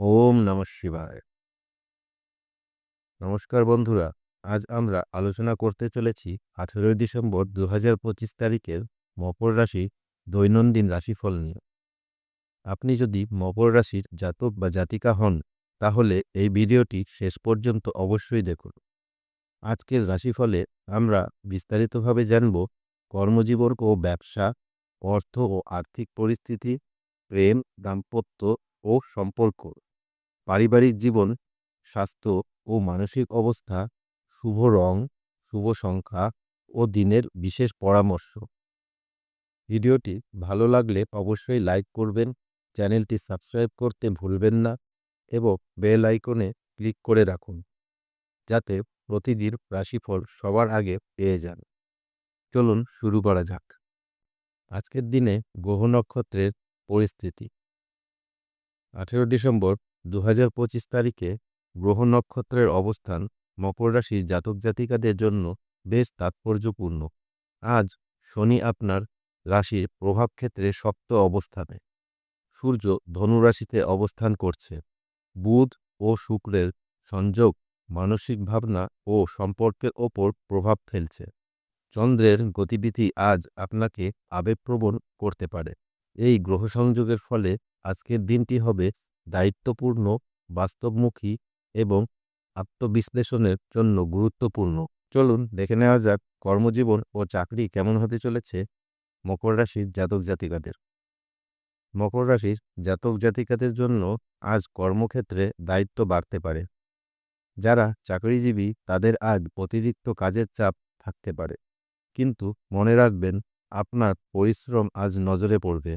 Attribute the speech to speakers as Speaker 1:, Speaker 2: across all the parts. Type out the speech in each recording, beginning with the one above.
Speaker 1: ওম নমঃ শিবায়। নমস্কার বন্ধুরা, আজ আমরা আলোচনা করতে চলেছি আঠেরোই ডিসেম্বর দু হাজার পঁচিশ তারিখের মকর রাশি দৈনন্দিন রাশিফল নিয়ে। আপনি যদি মকর রাশির জাতক বা জাতিকা হন, তাহলে এই ভিডিওটি শেষ পর্যন্ত অবশ্যই দেখুন। আজকের রাশিফলে আমরা বিস্তারিতভাবে জানব কর্মজীবন ও ব্যবসা, অর্থ ও আর্থিক পরিস্থিতি, প্রেম, দাম্পত্য ও সম্পর্ক। পারিবারিক জীবন, স্বাস্থ্য ও মানসিক অবস্থা, শুভ রং, শুভ সংখ্যা ও দিনের বিশেষ পরামর্শ। ভিডিওটি ভালো লাগলে অবশ্যই লাইক করবেন, চ্যানেলটি সাবস্ক্রাইব করতে ভুলবেন না এবং বেল আইকনে ক্লিক করে রাখুন, যাতে প্রতিদিন রাশিফল সবার আগে পেয়ে যান। চলুন শুরু করা যাক। আজকের দিনে গ্রহ নক্ষত্রের পরিস্থিতি। আঠেরো ডিসেম্বর দু পঁচিশ তারিখে গ্রহ নক্ষত্রের অবস্থান মকর রাশির জাতক জাতিকাদের জন্য বেশ তাৎপর্যপূর্ণ। আজ শনি আপনার রাশির প্রভাব ক্ষেত্রে শক্ত অবস্থানে। সূর্য ধনুরাশিতে অবস্থান করছে। বুধ ও শুক্রের সংযোগ মানসিক ভাবনা ও সম্পর্কের ওপর প্রভাব ফেলছে। চন্দ্রের গতিবিধি আজ আপনাকে আবেগপ্রবণ করতে পারে। এই গ্রহ সংযোগের ফলে আজকের দিনটি হবে দায়িত্বপূর্ণ, বাস্তবমুখী এবং আত্মবিশ্লেষণের জন্য গুরুত্বপূর্ণ। চলুন দেখে নেওয়া যাক কর্মজীবন ও চাকরি কেমন হতে চলেছে মকর রাশির জাতক জাতিকাদের। মকর রাশির জাতক জাতিকাদের জন্য আজ কর্মক্ষেত্রে দায়িত্ব বাড়তে পারে। যারা চাকরিজীবী, তাদের আজ অতিরিক্ত কাজের চাপ থাকতে পারে। কিন্তু মনে রাখবেন, আপনার পরিশ্রম আজ নজরে পড়বে।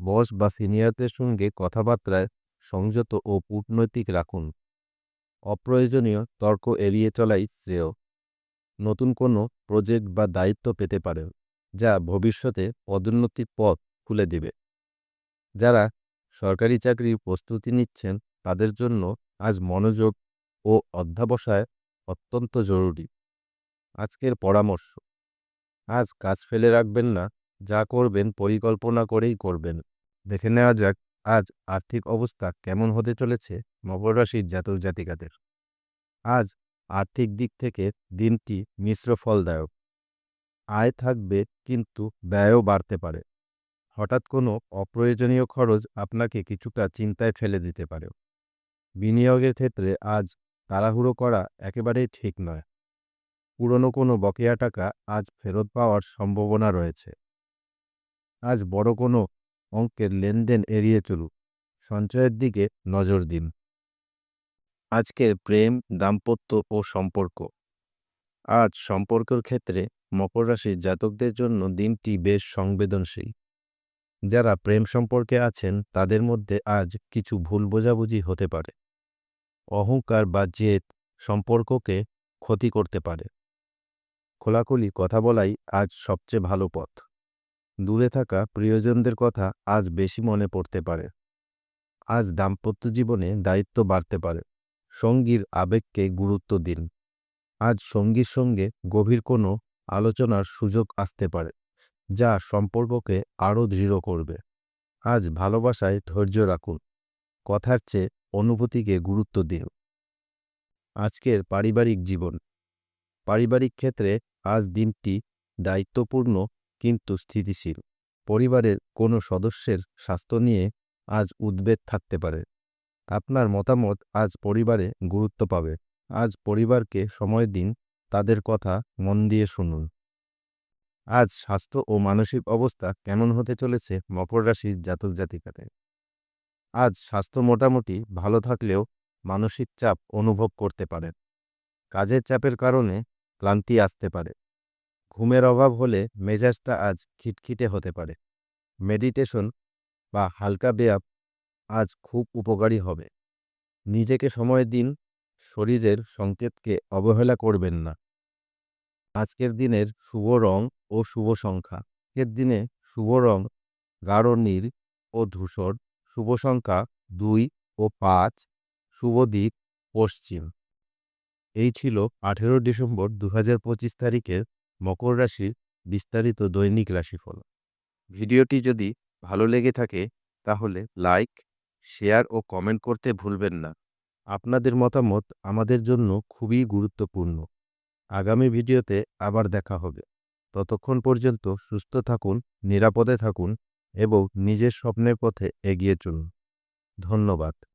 Speaker 1: বস বা সিনিয়রদের সঙ্গে কথাবার্তায় সংযত ও কূটনৈতিক রাখুন। অপ্রয়োজনীয় তর্ক এড়িয়ে চলাই শ্রেয়। নতুন কোনো প্রজেক্ট বা দায়িত্ব পেতে পারেন যা ভবিষ্যতে পদোন্নতির পথ খুলে দেবে। যারা সরকারি চাকরির প্রস্তুতি নিচ্ছেন, তাদের জন্য আজ মনোযোগ ও অধ্যাবসায় অত্যন্ত জরুরি। আজকের পরামর্শ, আজ কাজ ফেলে রাখবেন না যা করবেন পরিকল্পনা করেই করবেন। দেখে নেওয়া যাক, আজ আর্থিক অবস্থা কেমন হতে চলেছে মকর রাশির জাতক জাতিকাদের। আজ আর্থিক দিক থেকে দিনটি মিশ্র ফলদায়ক। আয় থাকবে কিন্তু ব্যয়ও বাড়তে পারে। হঠাৎ কোনো অপ্রয়োজনীয় খরচ আপনাকে কিছুটা চিন্তায় ফেলে দিতে পারে। বিনিয়োগের ক্ষেত্রে আজ তাড়াহুড়ো করা একেবারেই ঠিক নয়। পুরনো কোনো বকেয়া টাকা আজ ফেরত পাওয়ার সম্ভাবনা রয়েছে। আজ বড় কোনো অঙ্কের লেনদেন এড়িয়ে চলুক। সঞ্চয়ের দিকে নজর দিন। আজকের প্রেম, দাম্পত্য ও সম্পর্ক। আজ সম্পর্কের ক্ষেত্রে মকর রাশির জাতকদের জন্য দিনটি বেশ সংবেদনশীল। যারা প্রেম সম্পর্কে আছেন, তাদের মধ্যে আজ কিছু ভুল বোঝাবুঝি হতে পারে। অহংকার বা জেদ সম্পর্ককে ক্ষতি করতে পারে। খোলাখুলি কথা বলাই আজ সবচেয়ে ভালো পথ। দূরে থাকা প্রিয়জনদের কথা আজ বেশি মনে পড়তে পারে। আজ দাম্পত্য জীবনে দায়িত্ব বাড়তে পারে। সঙ্গীর আবেগকে গুরুত্ব দিন। আজ সঙ্গীর সঙ্গে গভীর কোনো আলোচনার সুযোগ আসতে পারে, যা সম্পর্ককে আরও দৃঢ় করবে। আজ ভালোবাসায় ধৈর্য রাখুন। কথার চেয়ে অনুভূতিকে গুরুত্ব দিন। আজকের পারিবারিক জীবন। পারিবারিক ক্ষেত্রে আজ দিনটি দায়িত্বপূর্ণ কিন্তু স্থিতিশীল। পরিবারের কোনো সদস্যের স্বাস্থ্য নিয়ে আজ উদ্বেগ থাকতে পারে। আপনার মতামত আজ পরিবারে গুরুত্ব পাবে। আজ পরিবারকে সময় দিন, তাদের কথা মন দিয়ে শুনুন। আজ স্বাস্থ্য ও মানসিক অবস্থা কেমন হতে চলেছে মকর রাশির জাতক জাতিকাতে? আজ স্বাস্থ্য মোটামুটি ভালো থাকলেও মানসিক চাপ অনুভব করতে পারেন কাজের চাপের কারণে ক্লান্তি আসতে পারে। ঘুমের অভাব হলে মেজাজটা আজ খিটখিটে হতে পারে। মেডিটেশন বা হালকা ব্যায়াম আজ খুব উপকারী হবে। নিজেকে সময় দিন, শরীরের সংকেতকে অবহেলা করবেন না। আজকের দিনের শুভ রং ও শুভ সংখ্যা। আজকের দিনে শুভ রং, গাঢ় নীল ও ধূসর, শুভ সংখ্যা দুই ও পাঁচ, শুভ দিক পশ্চিম। এই ছিল আঠেরো ডিসেম্বর দু পঁচিশ তারিখের মকর রাশির বিস্তারিত দৈনিক রাশিফল। ভিডিওটি যদি ভালো লেগে থাকে, তাহলে লাইক, শেয়ার ও কমেন্ট করতে ভুলবেন না। আপনাদের মতামত আমাদের জন্য খুবই গুরুত্বপূর্ণ। আগামী ভিডিওতে আবার দেখা হবে। ততক্ষণ পর্যন্ত সুস্থ থাকুন, নিরাপদে থাকুন এবং নিজের স্বপ্নের পথে এগিয়ে চলুন। ধন্যবাদ।